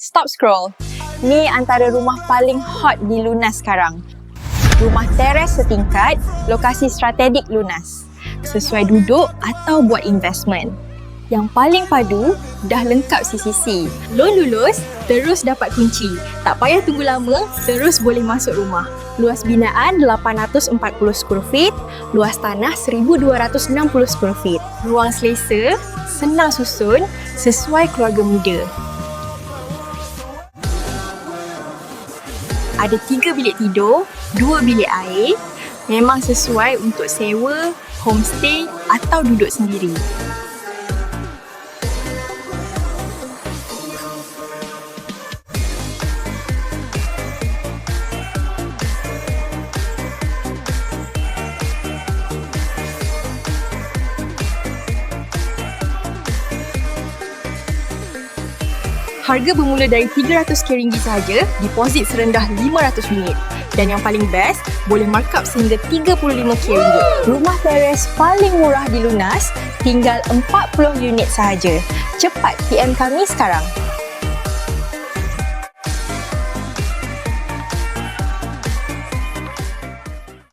Stop scroll. Ni antara rumah paling hot di Lunas sekarang. Rumah teres setingkat, lokasi strategik Lunas. Sesuai duduk atau buat investment. Yang paling padu, dah lengkap CCC. Loan lulus, terus dapat kunci. Tak payah tunggu lama, terus boleh masuk rumah. Luas binaan 840 square feet, luas tanah 1260 square feet. Ruang selesa, senang susun, sesuai keluarga muda. Ada tiga bilik tidur, dua bilik air. Memang sesuai untuk sewa, homestay atau duduk sendiri. Harga bermula dari RM300 sahaja, deposit serendah RM500. Dan yang paling best, boleh markup sehingga RM35. Rumah teres paling murah di Lunas, tinggal 40 unit sahaja. Cepat PM kami sekarang.